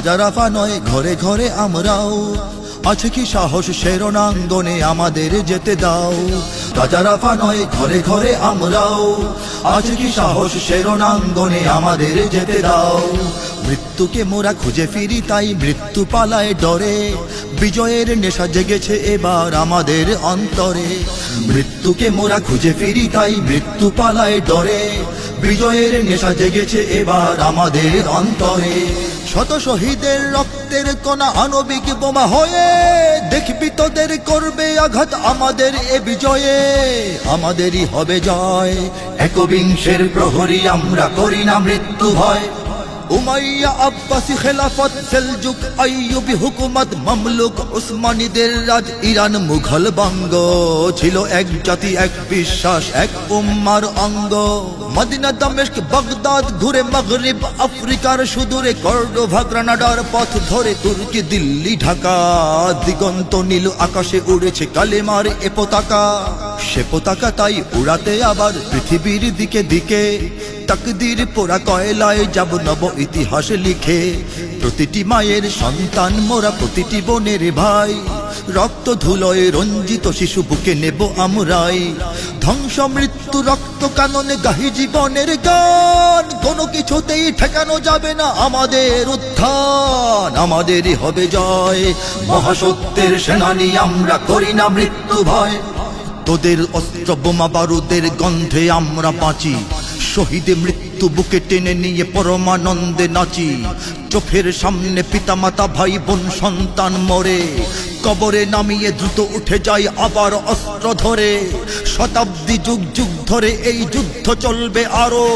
রাফা নয়, ঘরে ঘরে আমরাও। আছে কি সাহস শেরণাঙ্গনে আমাদের যেতে দাও। রাফা নয়, ঘরে ঘরে আমরাও। আছে কি সাহস শেরণাঙ্গনে আমাদের যেতে দাও। মৃত্যুকে মোরা খুঁজে ফিরি তাই মৃত্যু পালায় ডরে। বিজয়ের নেশা জেগেছে এবার আমাদের অন্তরে। মৃত্যুকে মোরা খুঁজে ফিরি তাই মৃত্যু পালায় ডরে। বিজয়ের নেশা জেগেছে এবার আমাদের অন্তরে। শত শহীদের রক্তের কোনা আণবিক বোমা হয়ে দেখবি তোদের করবে আঘাত আমাদের এ বিজয়ে। আমাদেরই হবে জয়। একবিংশের প্রহরী আমরা করি না মৃত্যু ভয়। উমাইয়া আব্বাসি খেলাফত, সেলজুক আইয়ুবি হুকুমত, মামলুক উসমানীদের রাজ ইরান মুঘল বঙ্গ। ছিল এক জাতি, এক বিশ্বাস, এক উম্মার অঙ্গ। মদিনা, দামেস্ক, বাগদাদ ঘুরে মগরিব, আফ্রিকার সুদূরে কর্ডোভা, গ্রানাডার পথ ধরে তুর্কি, দিল্লি, ঢাকা। দিগন্ত নীল আকাশে উড়েছে কালেমার এ পতাকা। সে পতাকা তাই উড়াতে আবার পৃথিবীর দিকে দিকে। তাকদির পোড়া কয়লায় যাব নব ইতিহাস লিখে। প্রতিটি মায়ের সন্তান, মোরা প্রতিটি বোনের ভাই। রক্ত ধুলয়ে রঞ্জিত শিশু বুকে নেব আমরাই। ধ্বংস মৃত্যু, রক্ত কাননে, গাহি জীবনের গান। কোনো কিছুতেই ঠেকানো যাবে না আমাদের উত্থান। আমাদেরই হবে জয়। মহাসত্যের সেনানি আমরা করি না মৃত্যু ভয়। তোদের অস্ত্র, বোমা, বারুদের গন্ধে আমরা বাঁচি। শহীদে মৃত্যু বুকে টেনে নিয়ে পরমানন্দে নাচি। চোখের সামনে পিতামাতা ভাই বোন সন্তান মরে। কবরে নামিয়ে দ্রুত উঠে যায়, আবার অস্ত্র ধরে। শতাব্দী যুগ যুগ ধরে এই যুদ্ধ চলবে আরও।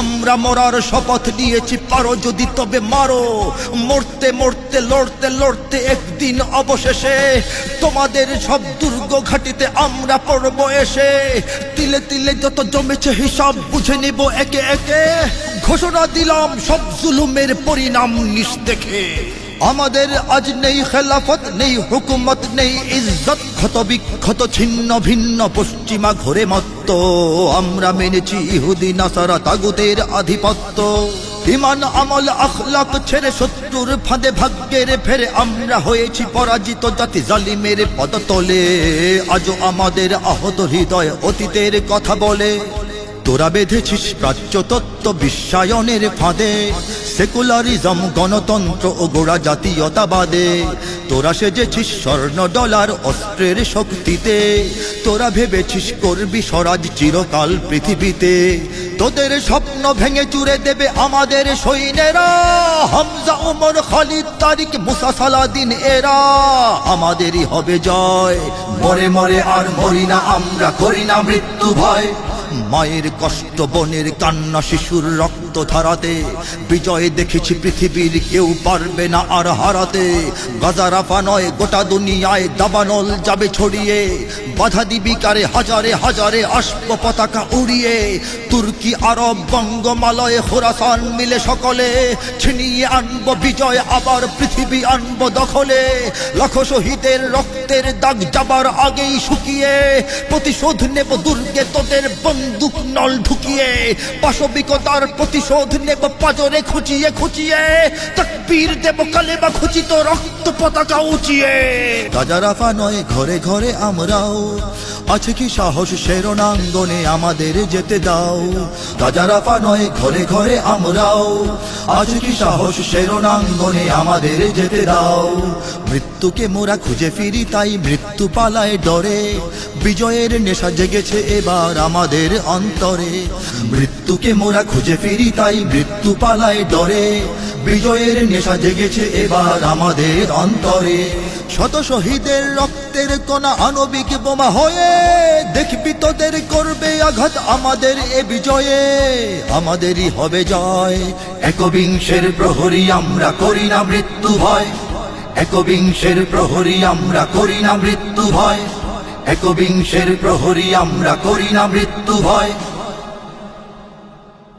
আমরা মরার শপথ নিয়েছি, পারো যদি তবে মারো। মরতে মরতে লড়তে লড়তে একদিন অবশেষে তোমাদের সব দুর্গ ঘাটিতে আমরা পড়ব এসে। তিলে তিলে যত জমেছে হিসাব বুঝে নিব একে একে। ঘোষণা দিলাম, সব জুলুমের পরিণাম নিস দেখে। আমাদের আজ নেই খেলাফত, নেই হুকুমত, নেই ইজ্জত, ক্ষত বিক্ষত, ছিন্ন ভিন্ন, পশ্চিমা ঘরে মত্ত। আমরা মেনেছি ইহুদি, নাসারা, তাগুতের আধিপত্য। ইমান, আমল আখলাক ছেড়ে শত্রুর ফাঁদে ভাগ্যের ফেরে আমরা হয়েছি পরাজিত জাতি জালিমের পদতলে। আজও আমাদের আহত হৃদয় অতীতের কথা বলে। তোরা বেঁধেছিস প্রাচ্য তত্ত্ব বিশ্বায়নের ফাঁদে। সেকুলারিজম, গণতন্ত্র ও গোড়া জাতীয়তাবাদে তোরা সেজেছিস স্বর্ণ ডলার অস্ত্রের শক্তিতে। তোরা ভেবেছিস করবি স্বরাজ চিরকাল পৃথিবীতে। তোদের স্বপ্ন ভেঙে চুরে দেবে আমাদের সৈন্যেরা। হামজা, ওমর, খালিদ, তারিক, মুসা, সালাদিন, এরা আমাদেরই হবে জয়। মরে মরে আর মরি না, আমরা করি না মৃত্যু ভয়। মায়ের কষ্ট, বনের কান্না, শিশুর রক্ত ধারাতে। বিজয় দেখেছি পৃথিবীর কেউ পারবে না আর হারাতে। গাজা রাফা নয়, গোটা দুনিয়ায় দাবানল যাবে ছড়িয়ে। বাধা দিবি কারে হাজারে হাজারে আসব পতাকা উড়িয়ে। তুর্কি, আরব, বঙ্গমালয়ে, খোরাসান মিলে সকলে ছিনিয়ে আনব বিজয়, আবার পৃথিবী আনব দখলে। লক্ষ শহীদের রক্তের দাগ যাবার আগেই শুকিয়ে। প্রতিশোধ নেব দুর্গে তোদের বন্দুক নল ঢুকিয়ে। পাশবিকতার প্রতিশোধ নেব পাজরে খুঁচিয়ে খুঁচিয়ে, তকবীর দেব কালেবা খুচিত রক্ত পতাকা উঁচিয়ে। রাজা রাফা নয়, ঘরে ঘরে আমরাও। আছে কি সাহস শেরণাঙ্গনে আমাদের যেতে দাও। রাজা রাফা নয়, ঘরে ঘরে আমরাও। আছে কি সাহস শেরণাঙ্গনে আমাদের যেতে দাও। মৃত্যুকে মোরা খুঁজে ফিরি তাই মৃত্যু পালায় ডরে। বিজয়ের নেশা জেগেছে এবার আমাদের অন্তরে। মৃত্যুকে মোরা খুঁজে ফিরি তাই মৃত্যু পালায় ডরে। বিজয়ের নেশা জেগেছে এবার আমাদের অন্তরে। শত শহীদের রক্তের কণা আণবিক বোমা হয়ে দেখবি তোদের করবে আঘাত আমাদের এ বিজয়ে। আমাদেরই হবে জয়। একবিংশের প্রহরী আমরা করি না মৃত্যু ভয়। একবিংশের প্রহরী আমরা করি না মৃত্যু ভয়। একবিংশের প্রহরী আমরা করি না মৃত্যু ভয়।